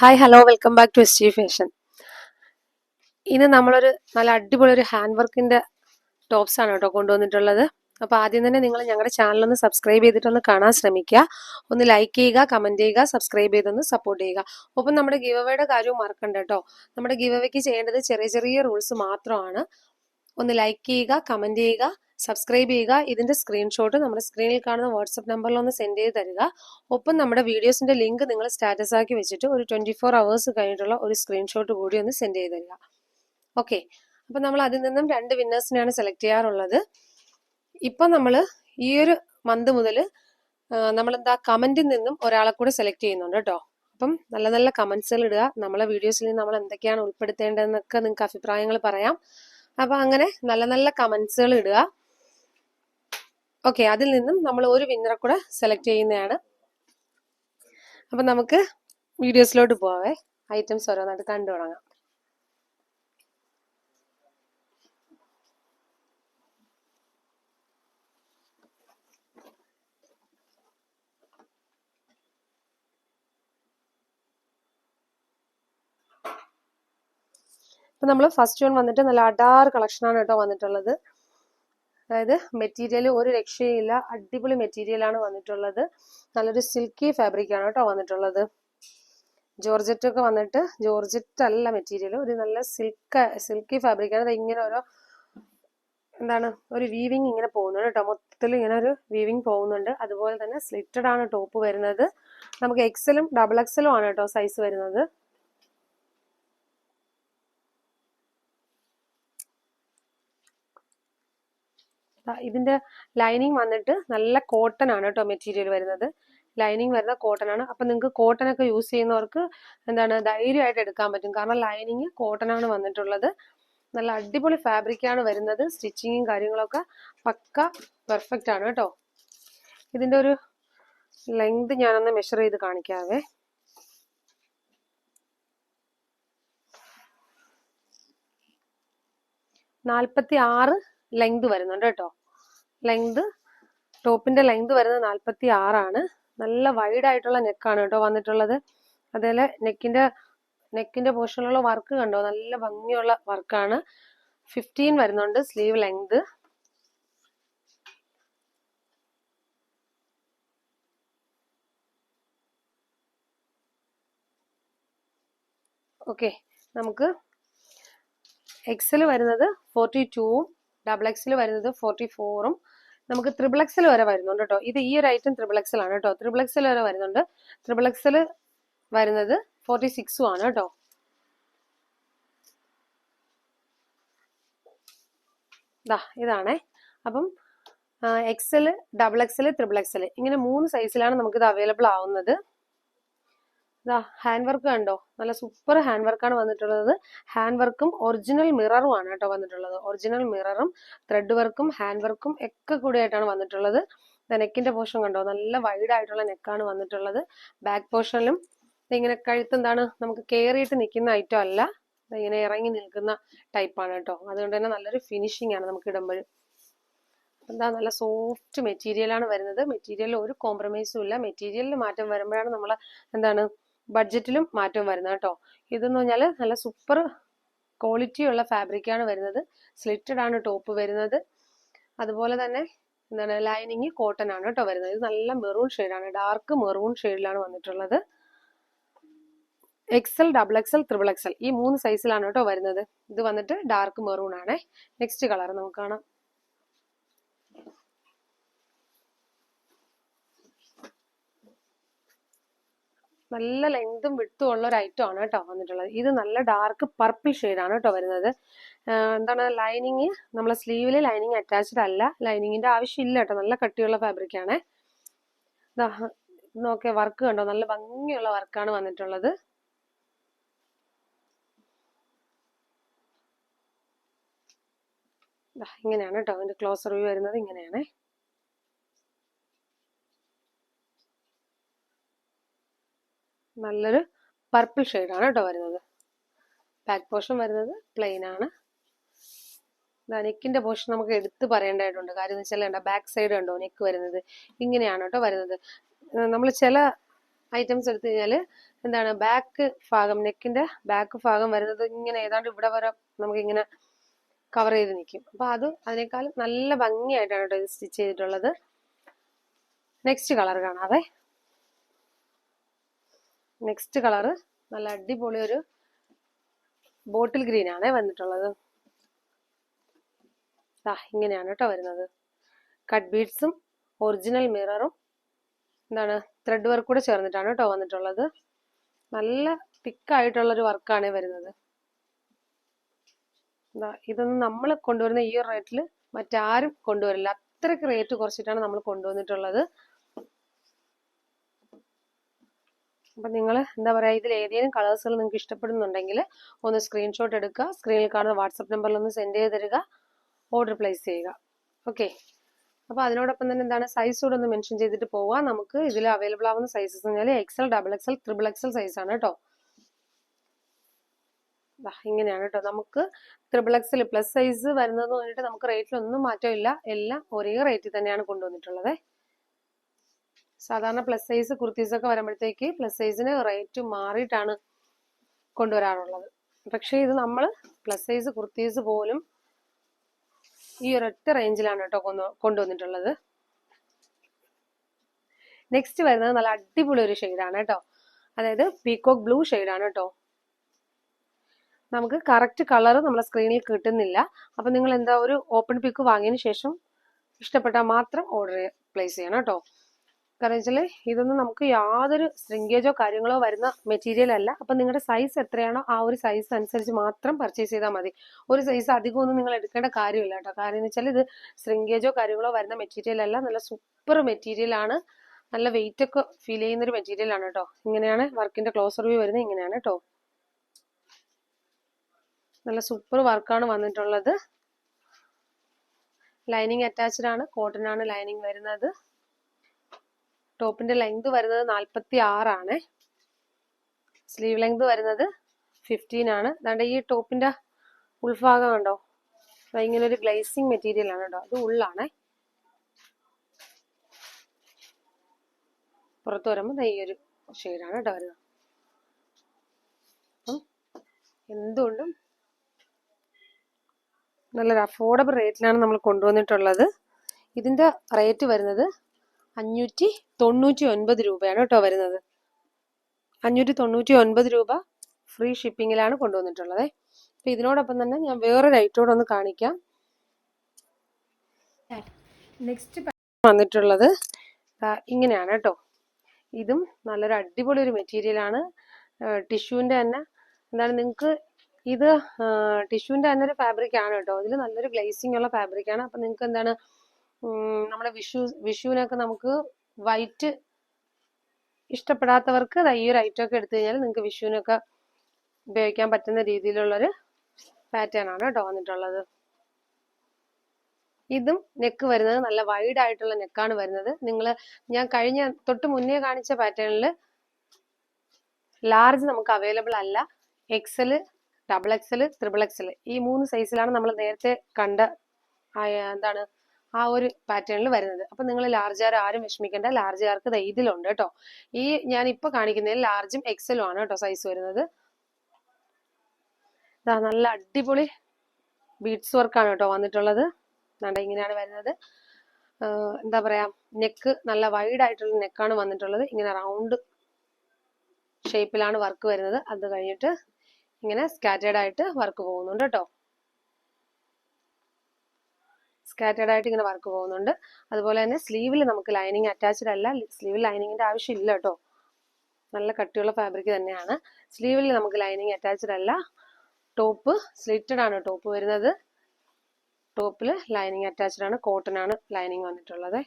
Hi hello welcome back to S G fashion ഇന്ന് നമ്മളൊരു നല്ല അടിപൊളി ഒരു ഹാൻഡ് വർക്കിന്റെ ടോപ്സാണ് കേട്ടോ കൊണ്ടുവന്നിട്ടുള്ളത്. അപ്പോൾ ആദ്യം തന്നെ നിങ്ങൾ ഞങ്ങളുടെ ചാനലൊന്ന് സബ്സ്ക്രൈബ് ചെയ്തിട്ടൊന്ന് കാണാൻ ശ്രമിക്കുക. ഒന്ന് ലൈക്ക് ചെയ്യുക കമന്റ് ചെയ്യുക സബ്സ്ക്രൈബ് ചെയ്തൊന്ന് സപ്പോർട്ട് ചെയ്യുക. ഒപ്പം നമ്മുടെ ഗിവ് കാര്യവും മറക്കണ്ട കേട്ടോ. നമ്മുടെ ഗിവ് ചെയ്യേണ്ടത് ചെറിയ ചെറിയ റൂൾസ് മാത്രമാണ്. ഒന്ന് ലൈക്ക് ചെയ്യുക കമന്റ് ചെയ്യുക സബ്സ്ക്രൈബ് ചെയ്യുക. ഇതിന്റെ സ്ക്രീൻഷോട്ട് നമ്മുടെ സ്ക്രീനിൽ കാണുന്ന വാട്സപ്പ് നമ്പറിൽ ഒന്ന് സെൻഡ് ചെയ്ത് തരിക. ഒപ്പം നമ്മുടെ വീഡിയോസിന്റെ ലിങ്ക് നിങ്ങൾ സ്റ്റാറ്റസ് ആക്കി വെച്ചിട്ട് ഒരു ട്വന്റി ഫോർ അവേഴ്സ് കഴിഞ്ഞിട്ടുള്ള ഒരു സ്ക്രീൻഷോട്ട് കൂടി ഒന്ന് സെൻഡ് ചെയ്ത് തരിക. ഓക്കെ അപ്പൊ നമ്മൾ അതിൽ നിന്നും രണ്ട് വിന്നേഴ്സിനെയാണ് സെലക്ട് ചെയ്യാറുള്ളത്. ഇപ്പൊ നമ്മൾ ഈ ഒരു മന്ത് മുതൽ നമ്മൾ എന്താ കമന്റിൽ നിന്നും ഒരാളെ കൂടെ സെലക്ട് ചെയ്യുന്നുണ്ട് കേട്ടോ. അപ്പം നല്ല നല്ല കമന്റ്സുകൾ ഇടുക. നമ്മളെ വീഡിയോസിൽ നിന്ന് നമ്മൾ എന്തൊക്കെയാണ് ഉൾപ്പെടുത്തേണ്ടതെന്നൊക്കെ നിങ്ങൾക്ക് അഭിപ്രായങ്ങൾ പറയാം. അപ്പൊ അങ്ങനെ നല്ല നല്ല കമന്റ്സുകൾ ഇടുക. ഓക്കെ അതിൽ നിന്നും നമ്മൾ ഒരു വിന്നറെ കൂടെ സെലക്ട് ചെയ്യുന്നതാണ്. അപ്പൊ നമുക്ക് വീഡിയോസിലോട്ട് പോവേ ഐറ്റംസ് ഓരോന്നായിട്ട് കണ്ടു തുടങ്ങാം ഇപ്പൊ നമ്മൾ ഫസ്റ്റ് വൺ വന്നിട്ട് നല്ല അഡാർ കളക്ഷനാണ് കേട്ടോ വന്നിട്ടുള്ളത്. അതായത് മെറ്റീരിയൽ ഒരു രക്ഷയില്ല അടിപൊളി മെറ്റീരിയലാണ് വന്നിട്ടുള്ളത്. നല്ലൊരു സിൽക്കി ഫാബ്രിക് ആണ് കേട്ടോ വന്നിട്ടുള്ളത്. ജോർജറ്റ് ഒക്കെ വന്നിട്ട് ജോർജറ്റ് അല്ല മെറ്റീരിയൽ ഒരു നല്ല സിൽക്ക് സിൽക്കി ഫാബ്രിക് ആണ്. ഇങ്ങനെ ഓരോ എന്താണ് ഒരു വീവിങ് ഇങ്ങനെ പോകുന്നുണ്ട് കേട്ടോ. മൊത്തത്തിൽ ഇങ്ങനെ ഒരു വീവിങ് പോകുന്നുണ്ട്. അതുപോലെ തന്നെ സ്ലിറ്റഡ് ആണ് ടോപ്പ് വരുന്നത്. നമുക്ക് എക്സലും ഡബിൾ എക്സലും ആണ് കേട്ടോ സൈസ് വരുന്നത്. ഇതിന്റെ ലൈനിങ് വന്നിട്ട് നല്ല കോട്ടൺ ആണ് കേട്ടോ മെറ്റീരിയൽ വരുന്നത്. ലൈനിങ് വരുന്ന കോട്ടൺ ആണ്. അപ്പൊ നിങ്ങൾക്ക് കോട്ടൺ ഒക്കെ യൂസ് ചെയ്യുന്നവർക്ക് എന്താണ് ധൈര്യമായിട്ട് എടുക്കാൻ പറ്റും. കാരണം ലൈനിങ് കോട്ടൺ ആണ് വന്നിട്ടുള്ളത്. നല്ല അടിപൊളി ഫാബ്രിക് ആണ് വരുന്നത്. സ്റ്റിച്ചിങ്ങും കാര്യങ്ങളൊക്കെ പക്ക പെർഫെക്റ്റ് ആണ് കേട്ടോ ഇതിന്റെ ഒരു ലെങ്ത് ഞാനൊന്ന് മെഷർ ചെയ്ത് കാണിക്കാവേ. നാൽപ്പത്തി ആറ് ലെങ്ത് വരുന്നുണ്ട് കേട്ടോ. ലെങ്ത് ടോപ്പിന്റെ ലെങ്ത് വരുന്നത് നാൽപ്പത്തി ആറാണ് നല്ല വൈഡ് ആയിട്ടുള്ള നെക്കാണ് കേട്ടോ വന്നിട്ടുള്ളത്. അതേപോലെ നെക്കിന്റെ നെക്കിന്റെ പോർഷനിലുള്ള വർക്ക് കണ്ടോ? നല്ല ഭംഗിയുള്ള വർക്കാണ് ഫിഫ്റ്റീൻ വരുന്നുണ്ട് സ്ലീവ് ലെങ്ത് ഓക്കെ നമുക്ക് എക്സൽ വരുന്നത് ഫോർട്ടി ടൂവും ഡബിൾ എക്സിൽ വരുന്നത് ഫോർട്ടി ഫോറും നമുക്ക് ത്രിബിൾ എക്സിൽ വരെ വരുന്നുണ്ട് കേട്ടോ ഇത് ഈ ഒരു ഐറ്റം ത്രിബിൾ ആണ് കേട്ടോ ത്രിബിൾ എക്സിൽ വരെ വരുന്നുണ്ട്. ത്രിബിൾ എക്സിൽ വരുന്നത് ഫോർട്ടി സിക്സും ആണ് കേട്ടോ ദാ ഇതാണേ. അപ്പം XL double XL triple XL ഇങ്ങനെ മൂന്ന് സൈസിലാണ് നമുക്കിത് അവൈലബിൾ ആവുന്നത്. ഇതാ ഹാൻഡ് വർക്ക് കണ്ടോ? നല്ല സൂപ്പർ ഹാൻഡ് വർക്കാണ് വന്നിട്ടുള്ളത്. ഹാൻഡ് വർക്കും ഒറിജിനൽ മിററും ആണ് കേട്ടോ വന്നിട്ടുള്ളത്. ഒറിജിനൽ മിററും ത്രെഡ് വർക്കും ഹാൻഡ് വർക്കും ഒക്കെ കൂടിയായിട്ടാണ് വന്നിട്ടുള്ളത്. നെക്കിന്റെ പോർഷൻ കണ്ടോ? നല്ല വൈഡ് ആയിട്ടുള്ള നെക്കാണ് വന്നിട്ടുള്ളത്. ബാക്ക് പോർഷനിലും ഇങ്ങനെ കഴുത്ത് എന്താണ് നമുക്ക് കയറിയിട്ട് നിൽക്കുന്ന ഐറ്റം അല്ല. ഇങ്ങനെ ഇറങ്ങി നിൽക്കുന്ന ടൈപ്പാണ് കേട്ടോ. അതുകൊണ്ട് തന്നെ നല്ലൊരു ഫിനിഷിംഗ് ആണ് നമുക്ക് ഇടുമ്പോൾ. എന്താ നല്ല സോഫ്റ്റ് മെറ്റീരിയലാണ് വരുന്നത്. മെറ്റീരിയലിൽ ഒരു കോംപ്രമൈസും ഇല്ല. മെറ്റീരിയലിൽ മാറ്റം വരുമ്പോഴാണ് നമ്മൾ എന്താണ് ബഡ്ജറ്റിലും മാറ്റം വരുന്നത് കേട്ടോ. ഇതെന്ന് പറഞ്ഞാൽ നല്ല സൂപ്പർ ക്വാളിറ്റി ഉള്ള ഫാബ്രിക് ആണ് വരുന്നത്. സ്ലിറ്റഡ് ആണ് ടോപ്പ് വരുന്നത്. അതുപോലെ തന്നെ എന്താണ് ലൈനിങ് കോട്ടൺ ആണ് കേട്ടോ വരുന്നത്. ഇത് നല്ല മെറൂൺ ഷെയ്ഡാണ് ഡാർക്ക് മെറൂൺ ഷെയ്ഡിലാണ് വന്നിട്ടുള്ളത്. XL double XL triple XL ഈ മൂന്ന് സൈസിലാണ് കേട്ടോ വരുന്നത്. ഇത് വന്നിട്ട് ഡാർക്ക് മെറൂൺ ആണ്. നെക്സ്റ്റ് കളർ നമുക്ക് കാണാം. നല്ല ലെങ്തും വിട്ടും ഉള്ള ഒരു ഐറ്റം ആണ് കേട്ടോ വന്നിട്ടുള്ളത്. ഇത് നല്ല ഡാർക്ക് പർപ്പിൾ ആണ് കേട്ടോ വരുന്നത്. എന്താണ് ലൈനിങ് നമ്മളെ സ്ലീവിൽ ലൈനിങ് അറ്റാച്ച്ഡ് അല്ല. ലൈനിങ്ങിന്റെ ആവശ്യമില്ല കേട്ടോ. നല്ല കട്ടിയുള്ള ഫാബ്രിക് ആണ്. നോക്കിയ വർക്ക് കണ്ടോ? നല്ല ഭംഗിയുള്ള വർക്കാണ് വന്നിട്ടുള്ളത്. ഇങ്ങനെയാണ് കേട്ടോ. അതിന്റെ ക്ലോസർ വ്യൂ വരുന്നത് ഇങ്ങനെയാണ്. നല്ലൊരു പർപ്പിൾ ആണ് കേട്ടോ വരുന്നത്. ബാക്ക് പോർഷൻ വരുന്നത് പ്ലെയിൻ ആണ്. നെക്കിന്റെ പോർഷൻ നമുക്ക് എടുത്ത് പറയേണ്ടതായിട്ടുണ്ട്. കാര്യം എന്ന് വെച്ചാൽ ബാക്ക് സൈഡ് കണ്ടോ നെക്ക് വരുന്നത്? ഇങ്ങനെയാണ് കേട്ടോ വരുന്നത്. നമ്മൾ ചില ഐറ്റംസ് എടുത്തു കഴിഞ്ഞാൽ എന്താണ് ബാക്ക് ഭാഗം നെക്കിന്റെ ബാക്ക് ഭാഗം വരുന്നത് ഇങ്ങനെ ഏതാണ്ട് ഇവിടെ വരെ നമുക്ക് ഇങ്ങനെ കവർ ചെയ്ത് നിൽക്കും. അപ്പൊ അത് അതിനേക്കാൾ നല്ല ഭംഗിയായിട്ടാണ് കേട്ടോ ഇത് സ്റ്റിച്ച് ചെയ്തിട്ടുള്ളത്. നെക്സ്റ്റ് കളർ കാണാവേ. നെക്സ്റ്റ് കളറ് നല്ല അടിപൊളി ഒരു ബോട്ടിൽ ഗ്രീൻ ആണേ വന്നിട്ടുള്ളത്. ആ ഇങ്ങനെയാണ് കേട്ടോ വരുന്നത്. കട്ട് ബീഡ്സും ഒറിജിനൽ മിററും എന്താണ് ത്രെഡ് വർക്ക് കൂടെ ചേർന്നിട്ടാണ് കേട്ടോ വന്നിട്ടുള്ളത്. നല്ല തിക്കായിട്ടുള്ളൊരു വർക്കാണ് വരുന്നത്. ഇതൊന്നും നമ്മൾ കൊണ്ടുവരുന്ന ഈ റേറ്റിൽ മറ്റാരും കൊണ്ടുവരില്ല. അത്രയ്ക്ക് റേറ്റ് കുറച്ചിട്ടാണ് നമ്മൾ കൊണ്ടുവന്നിട്ടുള്ളത്. അപ്പൊ നിങ്ങൾ എന്താ പറയുക ഇതിൽ ഏതെങ്കിലും കളേഴ്സുകൾ നിങ്ങൾക്ക് ഇഷ്ടപ്പെടുന്നുണ്ടെങ്കിൽ ഒന്ന് സ്ക്രീൻഷോട്ട് എടുക്കുക സ്ക്രീനിൽ കാണുന്ന വാട്സപ്പ് നമ്പറിൽ ഒന്ന് സെൻഡ് ചെയ്ത് തരിക ഓർഡർ പ്ലേസ് ചെയ്യുക. ഓക്കെ അപ്പോൾ അതിനോടൊപ്പം തന്നെ എന്താണ് സൈസ് കൂടെ ഒന്ന് മെൻഷൻ ചെയ്തിട്ട് പോവുക. നമുക്ക് ഇതിൽ അവൈലബിൾ ആവുന്ന സൈസസ് എന്ന് പറഞ്ഞാൽ XL double XL triple XL size ആണ് കേട്ടോ ഇങ്ങനെയാണ് കേട്ടോ നമുക്ക് ത്രിബിൾ എക്സൽ പ്ലസ് സൈസ് വരുന്നത് പറഞ്ഞിട്ട് നമുക്ക് റേറ്റിലൊന്നും മാറ്റമില്ല. എല്ലാം ഒരേ റേറ്റിൽ തന്നെയാണ് കൊണ്ടുവന്നിട്ടുള്ളത്. സാധാരണ പ്ലസ് സൈസ് കുർത്തീസ് ഒക്കെ വരുമ്പോഴത്തേക്ക് പ്ലസ് സൈസിന് റേറ്റ് മാറിയിട്ടാണ് കൊണ്ടുവരാറുള്ളത്. പക്ഷേ ഇത് നമ്മൾ പ്ലസ് സൈസ് കുർത്തീസ് പോലും ഈ ഒരൊറ്റ റേഞ്ചിലാണ് കേട്ടോ കൊണ്ടു കൊണ്ടുവന്നിട്ടുള്ളത്. നെക്സ്റ്റ് വരുന്നത് നല്ല അടിപൊളി ഒരു ഷെയ്ഡാണ് കേട്ടോ. അതായത് പീകോക്ക് ബ്ലൂ ഷെയ്ഡാണ് കേട്ടോ. നമുക്ക് കറക്റ്റ് കളർ നമ്മളെ സ്ക്രീനിൽ കിട്ടുന്നില്ല. അപ്പൊ നിങ്ങൾ എന്താ ഒരു ഓപ്പൺ പിക്ക് വാങ്ങിയതിന് ശേഷം ഇഷ്ടപ്പെട്ടാൽ മാത്രം ഓർഡർ പ്ലേസ് ചെയ്യണം കേട്ടോ. കാരണം ഇതൊന്നും നമുക്ക് യാതൊരു ശൃംഗേജോ കാര്യങ്ങളോ വരുന്ന മെറ്റീരിയൽ അല്ല. അപ്പൊ നിങ്ങളുടെ സൈസ് എത്രയാണോ ആ ഒരു സൈസ് അനുസരിച്ച് മാത്രം പർച്ചേസ് ചെയ്താൽ മതി. ഒരു സൈസ് അധികം ഒന്നും നിങ്ങൾ എടുക്കേണ്ട കാര്യമില്ല കേട്ടോ. കാര്യം എന്ന് വെച്ചാൽ ഇത് ശൃംഗേജോ കാര്യങ്ങളോ വരുന്ന മെറ്റീരിയൽ അല്ല. നല്ല സൂപ്പർ മെറ്റീരിയൽ ആണ്. നല്ല വെയിറ്റ് ഒക്കെ ഫീൽ ചെയ്യുന്ന ഒരു മെറ്റീരിയൽ ആണ് കേട്ടോ. ഇങ്ങനെയാണ് വർക്കിന്റെ ക്ലോസർ വ്യൂ വരുന്നത്. ഇങ്ങനെയാണ് കേട്ടോ. നല്ല സൂപ്പർ വർക്കാണ് വന്നിട്ടുള്ളത്. ലൈനിങ് അറ്റാച്ച്ഡ് ആണ്. കോട്ടൺ ആണ് ലൈനിങ് വരുന്നത്. ടോപ്പിന്റെ ലെങ്ത് വരുന്നത് നാൽപ്പത്തി ആറാണ് സ്ലീവ് ലെങ്ത് വരുന്നത് ഫിഫ്റ്റീൻ ആണ് അതാണ്ട് ഈ ടോപ്പിന്റെ ഉൾഭാഗം കണ്ടോ? ഇങ്ങനെ ഒരു ഗ്ലേസിങ് മെറ്റീരിയൽ ആണ് കേട്ടോ. അത് ഉള്ളാണ്. പുറത്ത് വരുമ്പോൾ ദാ ഈ ഒരു ഷെയ്ഡാണ് കേട്ടോ വരുന്നത്. എന്തുകൊണ്ടും നല്ലൊരു അഫോർഡബിൾ റേറ്റിലാണ് നമ്മൾ കൊണ്ടുവന്നിട്ടുള്ളത്. ഇതിന്റെ റേറ്റ് വരുന്നത് അഞ്ഞൂറ്റി തൊണ്ണൂറ്റി ഒൻപത് രൂപയാണ് കേട്ടോ വരുന്നത്. അഞ്ഞൂറ്റി തൊണ്ണൂറ്റി ഒൻപത് രൂപ ഫ്രീ ഷിപ്പിങ്ങിലാണ് കൊണ്ടുവന്നിട്ടുള്ളത്. അപ്പൊ ഇതിനോടൊപ്പം തന്നെ ഞാൻ വേറൊരു ഐറ്റോടെ ഒന്ന് കാണിക്കാം. നെക്സ്റ്റ് വന്നിട്ടുള്ളത് ഇങ്ങനെയാണ് കേട്ടോ. ഇതും നല്ലൊരു അടിപൊളി ഒരു മെറ്റീരിയലാണ് ആണ്. ടിഷ്യൂവിന്റെ തന്നെ എന്താണ് നിങ്ങൾക്ക് ഇത് ടിഷ്യൂവിന്റെ തന്നെ ഒരു ഫാബ്രിക് ആണ് കേട്ടോ. ഇതിൽ നല്ലൊരു ഗ്ലേസിംഗ് ഉള്ള ഫാബ്രിക് ആണ്. അപ്പൊ നിങ്ങൾക്ക് എന്താണ് നമ്മുടെ വിഷു വിഷുവിനൊക്കെ നമുക്ക് വൈറ്റ് ഇഷ്ടപ്പെടാത്തവർക്ക് ഈ ഒരു ഐറ്റം ഒക്കെ എടുത്തു കഴിഞ്ഞാൽ നിങ്ങൾക്ക് വിഷുവിനൊക്കെ ഉപയോഗിക്കാൻ പറ്റുന്ന രീതിയിലുള്ളൊരു പാറ്റേൺ ആണ് കേട്ടോ വന്നിട്ടുള്ളത്. ഇതും നെക്ക് വരുന്നത് നല്ല വൈഡ് ആയിട്ടുള്ള നെക്കാണ് വരുന്നത്. നിങ്ങൾ ഞാൻ കഴിഞ്ഞ തൊട്ട് മുന്നേ കാണിച്ച പാറ്റേണിൽ ലാർജ് നമുക്ക് അവൈലബിൾ അല്ല. XL double XL triple XL ഈ മൂന്ന് സൈസിലാണ് നമ്മൾ നേരത്തെ കണ്ട എന്താണ് ആ ഒരു പാറ്റേണിൽ വരുന്നത്. അപ്പൊ നിങ്ങൾ ലാർജുകാർ ആരും വിഷമിക്കേണ്ട. ലാർജുകാർക്ക് ആർക്ക് ഇതിലുണ്ട് കേട്ടോ ഈ ഞാൻ ഇപ്പൊ കാണിക്കുന്നതിൽ ലാർജും എക്സലും ആണ് കേട്ടോ സൈസ് വരുന്നത്. നല്ല അടിപൊളി ബീഡ്സ് വർക്കാണ് കേട്ടോ വന്നിട്ടുള്ളത്. വേണ്ട ഇങ്ങനെയാണ് വരുന്നത്. എന്താ പറയാ നെക്ക് നല്ല വൈഡ് ആയിട്ടുള്ള നെക്കാണ് വന്നിട്ടുള്ളത്. ഇങ്ങനെ റൗണ്ട് ഷേപ്പിലാണ് വർക്ക് വരുന്നത്. അത് കഴിഞ്ഞിട്ട് ഇങ്ങനെ സ്കാറ്റേഡ് ആയിട്ട് വർക്ക് പോകുന്നുണ്ട് കേട്ടോ സ്കാറ്റേർഡ് ആയിട്ട് ഇങ്ങനെ വർക്ക് പോകുന്നുണ്ട്. അതുപോലെ തന്നെ സ്ലീവിൽ നമുക്ക് ലൈനിങ് അറ്റാച്ച്ഡ് അല്ല. സ്ലീവിൽ ലൈനിങ്ങിന്റെ ആവശ്യമില്ല കേട്ടോ നല്ല കട്ടിയുള്ള ഫാബ്രിക് തന്നെയാണ്. സ്ലീവിൽ നമുക്ക് ലൈനിങ് അറ്റാച്ച്ഡ് അല്ല. ടോപ്പ് സ്ലിറ്റഡ് ആണ് ടോപ്പ് വരുന്നത്. ടോപ്പിൽ ലൈനിങ് അറ്റാച്ച്ഡ് ആണ്. കോട്ടൺ ആണ് ലൈനിങ് വന്നിട്ടുള്ളത്.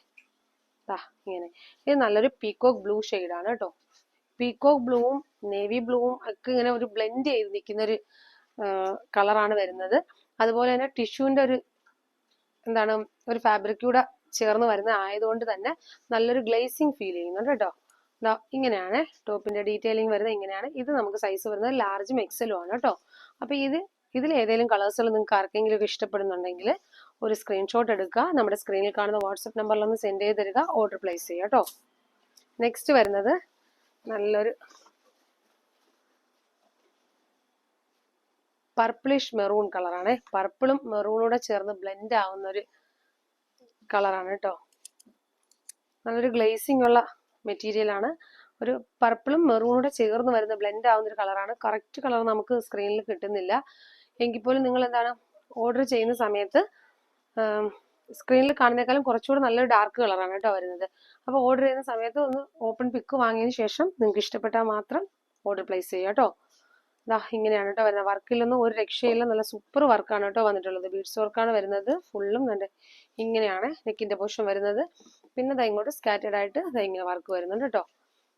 ഇങ്ങനെ. ഇത് നല്ലൊരു പീകോക്ക് ബ്ലൂ ആണ് കേട്ടോ പീകോക്ക് ബ്ലൂവും നേവി ബ്ലൂവും ഒക്കെ ഇങ്ങനെ ഒരു ബ്ലെൻഡ് ചെയ്ത് നിൽക്കുന്ന ഒരു കളറാണ് വരുന്നത്. അതുപോലെ തന്നെ ടിഷ്യൂവിന്റെ ഒരു എന്താണ് ഒരു ഫാബ്രിക് കൂടെ ചേർന്ന് വരുന്ന ആയതുകൊണ്ട് തന്നെ നല്ലൊരു ഗ്ലേസിങ് ഫീൽ ചെയ്യുന്നുണ്ട് കേട്ടോ. ഇതാ ഇങ്ങനെയാണ് ടോപ്പിന്റെ ഡീറ്റെയിലിംഗ് വരുന്നത് ഇങ്ങനെയാണ്. ഇത് നമുക്ക് സൈസ് വരുന്നത് ലാർജും എക്സലും ആണ് കേട്ടോ. അപ്പൊ ഇത് ഇതിൽ ഏതെങ്കിലും കളേഴ്സുകൾ നിങ്ങൾക്ക് ആർക്കെങ്കിലും ഒക്കെ ഇഷ്ടപ്പെടുന്നുണ്ടെങ്കിൽ ഒരു സ്ക്രീൻഷോട്ട് എടുക്കുക. നമ്മുടെ സ്ക്രീനിൽ കാണുന്ന വാട്സപ്പ് നമ്പറിൽ ഒന്ന് സെൻഡ് ചെയ്ത് തരിക. ഓർഡർ പ്ലേസ് ചെയ്യുക കേട്ടോ. നെക്സ്റ്റ് വരുന്നത് നല്ലൊരു പർപ്പിളിഷ് മെറൂൺ കളറാണ് പർപ്പിളും മെറൂണൂടെ ചേർന്ന് ബ്ലെൻഡ് ആവുന്ന ഒരു കളറാണ് കേട്ടോ നല്ലൊരു ഗ്ലേസിംഗ് ഉള്ള മെറ്റീരിയൽ ആണ്. ഒരു പർപ്പിളും മെറൂണൂടെ ചേർന്ന് വരുന്ന ബ്ലെൻഡ് ആവുന്ന ഒരു കളറാണ് കറക്റ്റ് കളർ നമുക്ക് സ്ക്രീനിൽ കിട്ടുന്നില്ല. എങ്കിൽ പോലും നിങ്ങൾ എന്താണ് ഓർഡർ ചെയ്യുന്ന സമയത്ത് സ്ക്രീനിൽ കാണുന്നേക്കാളും കുറച്ചുകൂടെ നല്ലൊരു ഡാർക്ക് കളറാണ് കേട്ടോ വരുന്നത്. അപ്പോൾ ഓർഡർ ചെയ്യുന്ന സമയത്ത് ഒന്ന് ഓപ്പൺ പിക്ക് വാങ്ങിയതിന് ശേഷം നിങ്ങൾക്ക് ഇഷ്ടപ്പെട്ടാൽ മാത്രം ഓർഡർ പ്ലേസ് ചെയ്യുക കേട്ടോ ദാ ഇങ്ങനെയാണ് കേട്ടോ വരുന്നത്. വർക്കിലൊന്നും ഒരു രക്ഷയില്ല. നല്ല സൂപ്പർ വർക്കാണ് കേട്ടോ വന്നിട്ടുള്ളത്. ബീഡ്സ് വർക്കാണ് വരുന്നത്. ഫുള്ളും കണ്ട് ഇങ്ങനെയാണ് നെക്കിന്റെ പോഷൻ വരുന്നത്. പിന്നെ ദാ ഇങ്ങോട്ട് സ്കാറ്റേഡ് ആയിട്ട് ദാ ഇങ്ങനെ വർക്ക് വരുന്നുണ്ട് കേട്ടോ.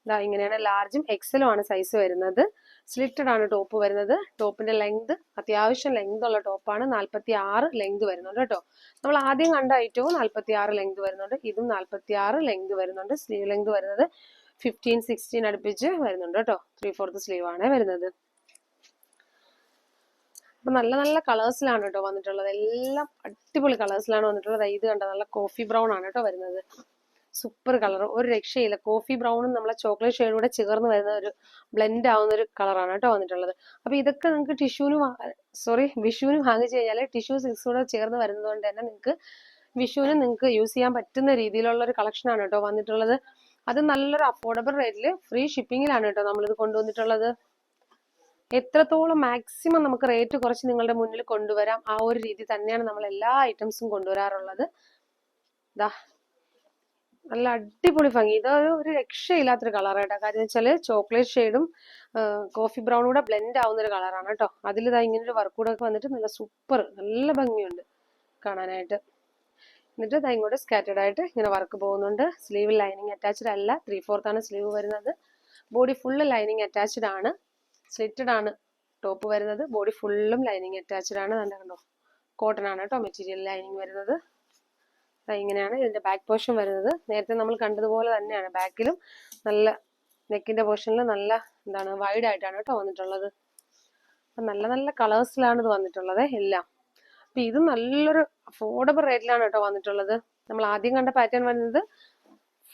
ദാ ഇങ്ങനെയാണ് ലാർജും എക്സലും ആണ് സൈസ് വരുന്നത്. സ്ലിറ്റഡ് ആണ് ടോപ്പ് വരുന്നത്. ടോപ്പിന്റെ ലെങ്ത് അത്യാവശ്യം ലെങ്ത് ഉള്ള ടോപ്പാണ് നാൽപ്പത്തി ആറ് ലെങ്ത് വരുന്നുണ്ട് കേട്ടോ. നമ്മൾ ആദ്യം കണ്ട ഐറ്റവും നാൽപ്പത്തി ആറ് ലെങ്ത് വരുന്നുണ്ട്. ഇതും നാൽപ്പത്തി ആറ് ലെങ്ത് വരുന്നുണ്ട്. സ്ലീവ് ലെങ്ത് വരുന്നത് ഫിഫ്റ്റീൻ സിക്സ്റ്റീൻ അടുപ്പിച്ച് വരുന്നുണ്ട് കേട്ടോ. ത്രീ ഫോർത്ത് സ്ലീവ് ആണ് വരുന്നത്. അപ്പൊ നല്ല നല്ല കളേഴ്സിലാണ് കേട്ടോ വന്നിട്ടുള്ളത്. എല്ലാം അടിപൊളി കളേഴ്സിലാണ് വന്നിട്ടുള്ളത്. ഇത് കണ്ട? നല്ല കോഫി ബ്രൗൺ ആണ് കേട്ടോ വരുന്നത്. Super colour. ഒരു രക്ഷയില്ല. കോഫി ബ്രൗണും നമ്മളെ ചോക്ലേറ്റ് ഷെയ്ഡും കൂടെ ചേർന്ന് വരുന്ന ഒരു ബ്ലെൻഡ് ആവുന്ന ഒരു കളറാണ് കേട്ടോ വന്നിട്ടുള്ളത്. അപ്പൊ ഇതൊക്കെ നിങ്ങൾക്ക് ടിഷ്യൂന് സോറി വിഷുവിന് വാങ്ങിച്ചു കഴിഞ്ഞാൽ ടിഷ്യൂ സിക്സ് കൂടെ ചേർന്ന് വരുന്നത് കൊണ്ട് തന്നെ നിങ്ങൾക്ക് വിഷുവിന് നിങ്ങൾക്ക് യൂസ് ചെയ്യാൻ പറ്റുന്ന രീതിയിലുള്ള ഒരു കളക്ഷനാണ് കേട്ടോ വന്നിട്ടുള്ളത്. അത് നല്ലൊരു അഫോർഡബിൾ റേറ്റിൽ ഫ്രീ ഷിപ്പിങ്ങിലാണ് കേട്ടോ നമ്മളിത് കൊണ്ടുവന്നിട്ടുള്ളത്. എത്രത്തോളം മാക്സിമം നമുക്ക് റേറ്റ് കുറച്ച് നിങ്ങളുടെ മുന്നിൽ കൊണ്ടുവരാം? ആ ഒരു രീതി തന്നെയാണ് നമ്മൾ എല്ലാ ഐറ്റംസും കൊണ്ടുവരാറുള്ളത്. ദാ നല്ല അടിപൊളി ഭംഗി. ഇതൊരു ഒരു രക്ഷയില്ലാത്തൊരു കളർ കേട്ടോ. കാര്യം വെച്ചാൽ ചോക്ലേറ്റ് ഷെയ്ഡും കോഫി ബ്രൗണും കൂടെ ബ്ലെൻഡ് ആവുന്ന ഒരു കളറാണ് കേട്ടോ. അതിൽ ഇതാ ഇങ്ങനെ ഒരു വർക്ക് കൂടെ വന്നിട്ട് നല്ല സൂപ്പർ നല്ല ഭംഗിയുണ്ട് കാണാനായിട്ട്. എന്നിട്ട് ഇതാ ഇങ്ങോട്ട് സ്കാറ്റേഡ് ആയിട്ട് ഇങ്ങനെ വർക്ക് പോകുന്നുണ്ട്. സ്ലീവ് ലൈനിങ് അറ്റാച്ച്ഡ് അല്ല. ത്രീ ഫോർത്ത് ആണ് സ്ലീവ് വരുന്നത്. ബോഡി ഫുള്ള് ലൈനിങ് അറ്റാച്ച്ഡ് ആണ്. സ്ലിറ്റഡ് ആണ്. ടോപ്പ് വരുന്നത്. ബോഡി ഫുള്ളും ലൈനിങ് അറ്റാച്ച്ഡ് ആണ്. നല്ല കണ്ടോ? കോട്ടൺ ആണ് കേട്ടോ മെറ്റീരിയൽ ലൈനിങ് വരുന്നത്. ഇങ്ങനെയാണ് ഇതിന്റെ ബാക്ക് പോർഷൻ വരുന്നത്. നേരത്തെ നമ്മൾ കണ്ടതുപോലെ തന്നെയാണ്. ബാക്കിലും നല്ല നെക്കിന്റെ പോർഷനിൽ നല്ല എന്താണ് വൈഡ് ആയിട്ടാണ് കേട്ടോ വന്നിട്ടുള്ളത്. നല്ല നല്ല കളേഴ്സിലാണ് ഇത് വന്നിട്ടുള്ളത് എല്ലാം. അപ്പൊ ഇത് നല്ലൊരു അഫോർഡബിൾ റേറ്റിലാണ് കേട്ടോ വന്നിട്ടുള്ളത്. നമ്മൾ ആദ്യം കണ്ട പാറ്റേൺ വരുന്നത്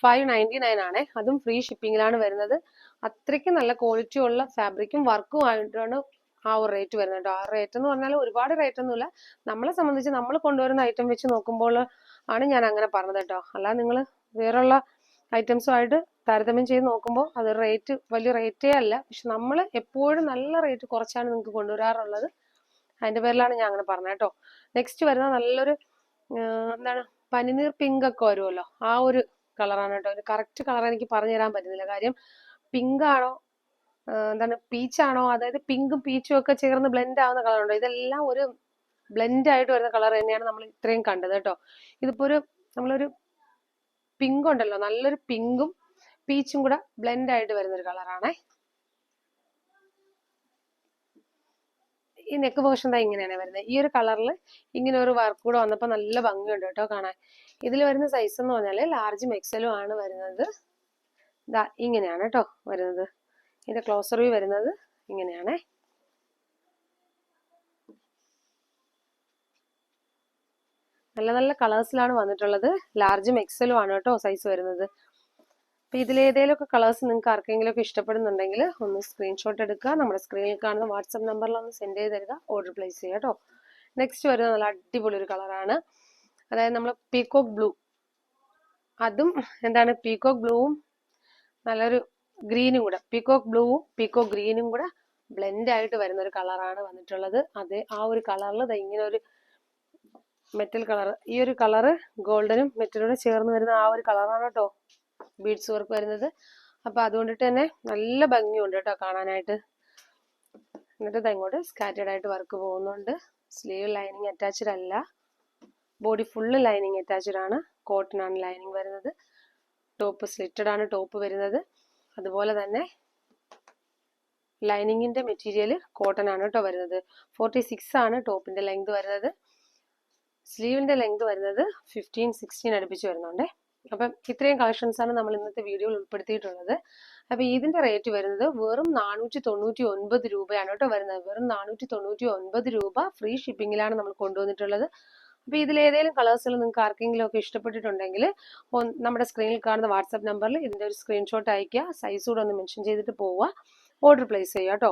ഫൈവ് നയന്റി നയൻ ആണ്. അതും ഫ്രീ ഷിപ്പിങ്ങിലാണ് വരുന്നത്. അത്രയ്ക്ക് നല്ല ക്വാളിറ്റി ഉള്ള ഫാബ്രിക്കും വർക്കും ആയിട്ടാണ് ആ ഒരു റേറ്റ് വരുന്നത് കേട്ടോ ആ റേറ്റ് എന്ന് പറഞ്ഞാൽ ഒരുപാട് റേറ്റ് ഒന്നുമില്ല. നമ്മളെ സംബന്ധിച്ച് നമ്മൾ കൊണ്ടുവരുന്ന ഐറ്റം വെച്ച് നോക്കുമ്പോൾ ആണ് ഞാൻ അങ്ങനെ പറഞ്ഞത് കേട്ടോ അല്ലാതെ നിങ്ങൾ വേറെയുള്ള ഐറ്റംസുമായിട്ട് താരതമ്യം ചെയ്ത് നോക്കുമ്പോൾ അത് റേറ്റ് വലിയ റേറ്റേ അല്ല. പക്ഷെ നമ്മൾ എപ്പോഴും നല്ല റേറ്റ് കുറച്ചാണ് നിങ്ങൾക്ക് കൊണ്ടുവരാറുള്ളത്. അതിന്റെ പേരിലാണ് ഞാൻ അങ്ങനെ പറഞ്ഞത് കേട്ടോ നെക്സ്റ്റ് വരുന്ന നല്ലൊരു എന്താണ്? പനിനീർ പിങ്ക് ഒക്കെ വരുമല്ലോ. ആ ഒരു കളറാണ് കേട്ടോ. ഒരു കറക്റ്റ് കളർ എനിക്ക് പറഞ്ഞു തരാൻ പറ്റുന്നില്ല. കാര്യം പിങ്ക് ആണോ എന്താണ് പീച്ച് ആണോ അതായത് പിങ്കും പീച്ചും ഒക്കെ ചേർന്ന് ബ്ലെൻഡ് ആവുന്ന കളറുണ്ടോ ഇതെല്ലാം ഒരു ബ്ലെൻഡ് ആയിട്ട് വരുന്ന കളർ തന്നെയാണ് നമ്മൾ ഇത്രയും കണ്ടത് കേട്ടോ. ഇതിപ്പോ ഒരു നമ്മളൊരു പിങ്ക് ഉണ്ടല്ലോ. നല്ലൊരു പിങ്കും പീച്ചും കൂടെ ബ്ലെൻഡ് ആയിട്ട് വരുന്ന ഒരു കളറാണേ ഈ നെക്ക് പോർഷൻ ദാ ഇങ്ങനെയാണ് വരുന്നത്. ഈ ഒരു കളറിൽ ഇങ്ങനെ ഒരു വർക്ക് കൂടെ വന്നപ്പോൾ നല്ല ഭംഗിയുണ്ട് കേട്ടോ കാണാൻ. ഇതിൽ വരുന്ന സൈസ് എന്ന് പറഞ്ഞാൽ ലാർജും എക്സലും ആണ് വരുന്നത്. ദാ ഇങ്ങനെയാണ് കേട്ടോ വരുന്നത്. ഇതിന്റെ ക്ലോസർ വ്യൂ വരുന്നത് ഇങ്ങനെയാണേ. നല്ല നല്ല കളേഴ്സിലാണ് വന്നിട്ടുള്ളത്. ലാർജും എക്സലും ആണ് കേട്ടോ സൈസ് വരുന്നത്. അപ്പൊ ഇതിലേതേലൊക്കെ കളേഴ്സ് നിങ്ങൾക്ക് ആർക്കെങ്കിലും ഒക്കെ ഇഷ്ടപ്പെടുന്നുണ്ടെങ്കിൽ ഒന്ന് സ്ക്രീൻഷോട്ട് എടുക്കുക. നമ്മുടെ സ്ക്രീനിൽ കാണുന്ന വാട്സപ്പ് നമ്പറിൽ ഒന്ന് സെൻഡ് ചെയ്ത് തരിക. ഓർഡർ പ്ലേസ് ചെയ്യുക കേട്ടോ. നെക്സ്റ്റ് വരുന്നത് നല്ല അടിപൊളി ഒരു കളറാണ് അതായത് നമ്മൾ പീകോക്ക് ബ്ലൂ അതും എന്താണ്? പീകോക്ക് ബ്ലൂവും നല്ലൊരു ഗ്രീനും കൂടെ. പീകോക്ക് ബ്ലൂവും പീകോക്ക് ഗ്രീനും കൂടെ ബ്ലെൻഡ് ആയിട്ട് വരുന്ന ഒരു കളറാണ് വന്നിട്ടുള്ളത്. അത് ആ ഒരു കളറിൽ ഇങ്ങനെ ഒരു മെറ്റൽ കളർ ഈ ഒരു കളറ് ഗോൾഡനും മെറ്റലൂടെ ചേർന്ന് വരുന്ന ആ ഒരു കളറാണ് കേട്ടോ. ബീഡ്സ് വർക്ക് വരുന്നത്. അപ്പൊ അതുകൊണ്ടിട്ട് തന്നെ നല്ല ഭംഗിയുണ്ട് കേട്ടോ കാണാനായിട്ട്. എന്നിട്ട് ദാ ഇങ്ങോട്ട് സ്കാറ്റേഡ് ആയിട്ട് വർക്ക് പോകുന്നുണ്ട്. സ്ലീവ് ലൈനിങ് അറ്റാച്ച്ഡ് അല്ല. ബോഡി ഫുള്ള് ലൈനിങ് അറ്റാച്ച്ഡ് ആണ്. കോട്ടൺ ആണ് ലൈനിങ് വരുന്നത്. ടോപ്പ് സ്ലിറ്റഡ് ആണ് ടോപ്പ് വരുന്നത്. അതുപോലെ തന്നെ ലൈനിങ്ങിന്റെ മെറ്റീരിയൽ കോട്ടൺ ആണ് കേട്ടോ വരുന്നത്. ഫോർട്ടി സിക്സ് ആണ് ടോപ്പിന്റെ ലെങ്ത് വരുന്നത്. സ്ലീവിന്റെ ലെങ്ത് വരുന്നത് ഫിഫ്റ്റീൻ സിക്സ്റ്റീൻ അടുപ്പിച്ച് വരുന്നുണ്ട്. അപ്പം ഇത്രയും കളക്ഷൻസ് ആണ് നമ്മൾ ഇന്നത്തെ വീഡിയോയിൽ ഉൾപ്പെടുത്തിയിട്ടുള്ളത്. അപ്പൊ ഇതിന്റെ റേറ്റ് വരുന്നത് വെറും നാനൂറ്റി തൊണ്ണൂറ്റി ഒൻപത് രൂപയാണ് കേട്ടോ വരുന്നത്. വെറും നാനൂറ്റി തൊണ്ണൂറ്റി ഒൻപത് രൂപ ഫ്രീ ഷിപ്പിങ്ങിലാണ് നമ്മൾ കൊണ്ടുവന്നിട്ടുള്ളത്. അപ്പോൾ ഇതിലേതെങ്കിലും കളേഴ്സിൽ നിങ്ങൾക്ക് ആർക്കെങ്കിലും ഒക്കെ ഇഷ്ടപ്പെട്ടിട്ടുണ്ടെങ്കിൽ നമ്മുടെ സ്ക്രീനിൽ കാണുന്ന വാട്സാപ്പ് നമ്പറിൽ ഇതിന്റെ ഒരു സ്ക്രീൻഷോട്ട് അയക്കുക സൈസ് കൂടെ ഒന്ന് മെൻഷൻ ചെയ്തിട്ട് പോവുക. ഓർഡർ പ്ലേസ് ചെയ്യുക കേട്ടോ.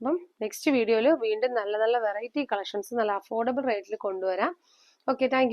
അപ്പം നെക്സ്റ്റ് വീഡിയോയിൽ വീണ്ടും നല്ല നല്ല വെറൈറ്റി കളക്ഷൻസ് നല്ല അഫോർഡബിൾ റേറ്റിൽ കൊണ്ടുവരാം. Okay thank